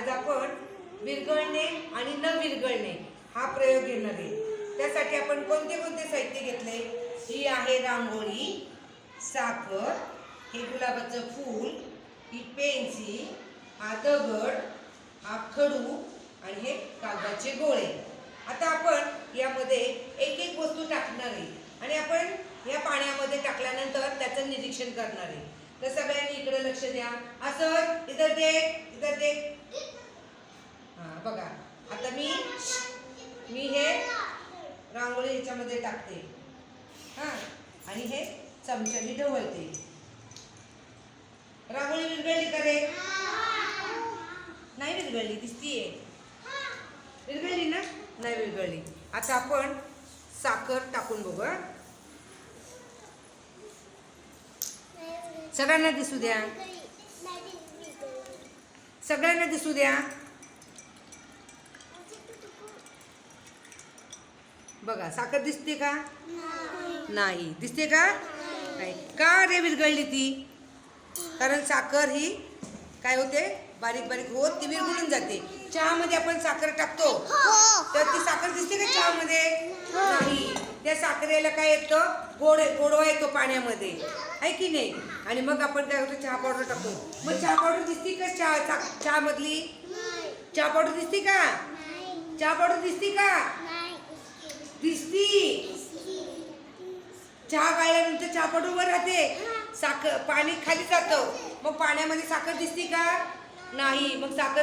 आज आपण विरघळणे आणि न विरघळणे हा प्रयोग घेणार आहे. त्यासाठी आपण कोणते कोणते साहित्य घेतले? ही आहे रांगोळी साखर हे गुलाबाचं फूल ही पेन्सिल हा दगड हा खडू आणि हे कागदाचे गोळे. आता आपण यामध्ये एक एक वस्तू टाकणार आहे आणि आपण या पाण्यामध्ये टाकल्यानंतर त्याचं निरीक्षण करणार आहे. तर सगळ्यांनी इकडे लक्ष द्या. असं इथं देख इथं देख. हा बघा. आता मी मी हे रांगोळी ह्याच्यामध्ये टाकते. हा आणि हे चमच्याने ढवळते. रांगोळी विरघळली का रे? नाही विरघळली दिसतीये. विरघळली ना? नाही विरघळली. आता आपण साखर टाकून बघू सगळ्यांना दिसू द्या. सगळ्यांना दिसू द्या. बघा साखर दिसते का? नाही. दिसते का? नाही. का रे विरघळली ती? कारण साखर ही काय होते? बारीक बारीक होत ती विरघळून जाते. चहामध्ये आपण साखर टाकतो. तर ती साखर दिसते का चहामध्ये? नाही. त्या साखरेला काय येतं? गोड गोडवा येतो पाण्यामध्ये. आहे की नाही? आणि मग आपण काय होतो चहा पावडर टाकतो. मग चहा पावडर दिसते का चहा चहामधली? चहा पावडर दिसते का? चहा पावडर दिसते का दिसती चहा गाळल्यानंतर चहा पावडर वर राहते. साखर पाणी खाली जातं. मग पाण्यामध्ये साखर दिसते का? नाही. मग साखर